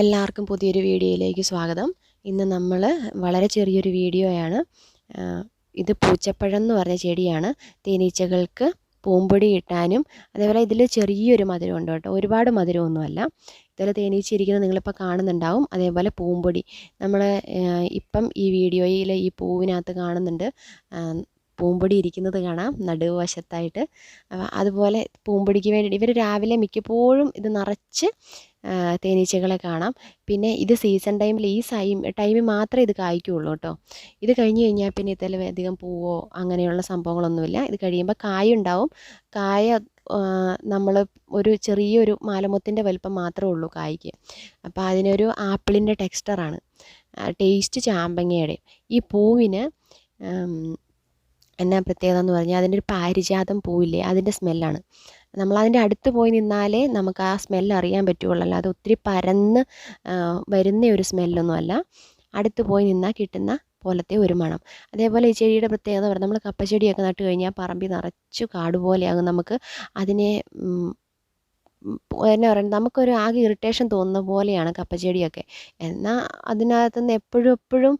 എല്ലാവർക്കും പുതിയൊരു വീഡിയോയിലേക്ക് സ്വാഗതം. ഇന്ന് നമ്മൾ വളരെ ചെറിയൊരു വീഡിയോയാണ്. ഇത് പൂച്ചപ്പഴം എന്ന് പറഞ്ഞ ചെടിയാണ്. തേനീച്ചകൾക്ക് പൂമ്പൊടി കിട്ടാനും അതേപോലെ ഇതിൽ ചെറിയൊരു മധുരം ഉണ്ട് കേട്ടോ. ഒരുപാട് മധുരമൊന്നുമല്ല. ഇതുപോലെ തേനീച്ച ഇരിക്കുന്നത് നിങ്ങളിപ്പോൾ കാണുന്നുണ്ടാവും. അതേപോലെ പൂമ്പൊടി. നമ്മൾ ഇപ്പം ഈ വീഡിയോയിൽ ഈ പൂവിനകത്ത് കാണുന്നുണ്ട്. പൂമ്പൊടി ഇരിക്കുന്നത് കാണാം. നടുവശത്തായിട്ട്. അതുപോലെ പൂമ്പൊടിക്ക് വേണ്ടി ഇവർ രാവിലെ മിക്കപ്പോഴും ഇത് നിറച്ച് തേനീച്ചകളെ കാണാം. പിന്നെ ഇത് സീസൺ ടൈമിൽ ഈ സൈം ടൈമിൽ മാത്രമേ ഇത് കായ്ക്കുള്ളൂ കേട്ടോ. ഇത് കഴിഞ്ഞ് കഴിഞ്ഞാൽ പിന്നെ ഇതിൽ അധികം പൂവോ അങ്ങനെയുള്ള സംഭവങ്ങളൊന്നുമില്ല. ഇത് കഴിയുമ്പോൾ കായ ഉണ്ടാവും. കായ നമ്മൾ ഒരു ചെറിയൊരു മാലമുത്തിന്റെ വലിപ്പം മാത്രമേ ഉള്ളൂ കായ്ക്ക്. അപ്പോൾ അതിനൊരു ആപ്പിളിന്റെ ടെക്സ്ചറാണ് ടേസ്റ്റ് ചാമ്പങ്ങയുടെ ഈ പൂവിന് എന്നാ പ്രത്യേകത എന്ന് പറഞ്ഞാൽ അതിന്റെ ഒരു പാരിജാതം പൂവില്ലേ അതിന്റെ സ്മെല്ലാണ് നമ്മളതിന്റെ അടുത്ത് പോയി നിന്നാലേ നമുക്ക് ആ സ്മെല്ല് അറിയാൻ പറ്റുള്ളൂ അല്ലാതെ ഒത്തിരി പരന്ന് വരുന്ന ഒരു സ്മെല്ലൊന്നുമല്ല അടുത്ത് പോയി നിന്നാൽ കിട്ടുന്ന പോലത്തെ ഒരു മണം. അതേപോലെ ഈ ചെടിയുടെ പ്രത്യേകത പറഞ്ഞാൽ നമ്മൾ കപ്പച്ചെടിയൊക്കെ നട്ട് കഴിഞ്ഞാൽ പറമ്പി നിറച്ചു കാട് പോലെയാകും നമുക്ക്. അതിനെ എന്നാ പറയുന്നത് നമുക്കൊരു ആകെ ഇറിറ്റേഷൻ തോന്നുന്ന പോലെയാണ് കപ്പച്ചെടിയൊക്കെ. എന്നാൽ അതിനകത്തുനിന്ന് എപ്പോഴും എപ്പോഴും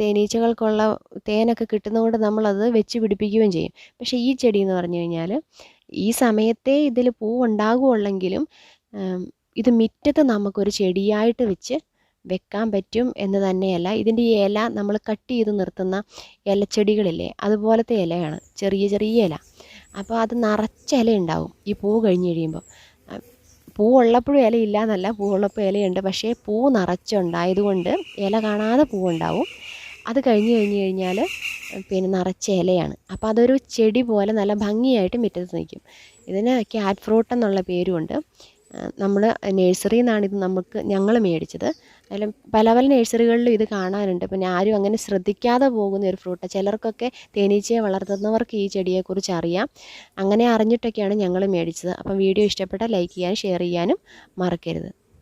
തേനീച്ചകൾക്കുള്ള തേനൊക്കെ കിട്ടുന്നതുകൊണ്ട് നമ്മളത് വെച്ച് പിടിപ്പിക്കുകയും ചെയ്യും. പക്ഷേ ഈ ചെടി എന്ന് പറഞ്ഞു കഴിഞ്ഞാൽ ഈ സമയത്തെ ഇതിൽ പൂവുണ്ടാകുള്ളെങ്കിലും ഇത് മുറ്റത്ത് നമുക്കൊരു ചെടിയായിട്ട് വെച്ച് വെക്കാൻ പറ്റും എന്ന് തന്നെയല്ല. ഇതിന്റെ ഇല നമ്മൾ കട്ട് ചെയ്ത് നിർത്തുന്ന ഇലച്ചെടികളില്ലേ അതുപോലത്തെ ഇലയാണ് ചെറിയ ചെറിയ ഇല. അപ്പോൾ അത് നിറച്ച ഇല ഉണ്ടാവും ഈ പൂ കഴിഞ്ഞ് കഴിയുമ്പോൾ ആ, പൂ ഉള്ളപ്പോഴും ഇല ഇല്ല എന്നല്ല പൂ ഉള്ളപ്പോൾ ഇലയുണ്ട്. പക്ഷേ പൂ നിറച്ചുണ്ടായതുകൊണ്ട് ഇല കാണാതെ പൂവുണ്ടാവും. അത് കഴിഞ്ഞ് കഴിഞ്ഞ് കഴിഞ്ഞാൽ പിന്നെ നിറച്ച ഇലയാണ്. അപ്പോൾ അതൊരു ചെടി പോലെ നല്ല ഭംഗിയായിട്ട് മുറ്റത്ത് നിൽക്കും. ഇതിന് ക്യാറ്റ് ഫ്രൂട്ട് എന്നുള്ള പേരുമുണ്ട് നമ്മൾ നഴ്സറിയിൽ നിന്നാണ് ഇത് നമുക്ക് ഞങ്ങൾ മേടിച്ചത്. അതിൽ പല പല നഴ്സറികളിലും ഇത് കാണാനുണ്ട് പിന്നെ ആരും അങ്ങനെ ശ്രദ്ധിക്കാതെ പോകുന്ന ഒരു ഫ്രൂട്ട് ചിലർക്കൊക്കെ തേനീച്ചയെ വളർത്തുന്നവർക്ക് ഈ ചെടിയെക്കുറിച്ച് അറിയാം. അങ്ങനെ അറിഞ്ഞിട്ടൊക്കെയാണ് ഞങ്ങൾ മേടിച്ചത്. അപ്പം വീഡിയോ ഇഷ്ടപ്പെട്ടാൽ ലൈക്ക് ചെയ്യാനും ഷെയർ ചെയ്യാനും മറക്കരുത്.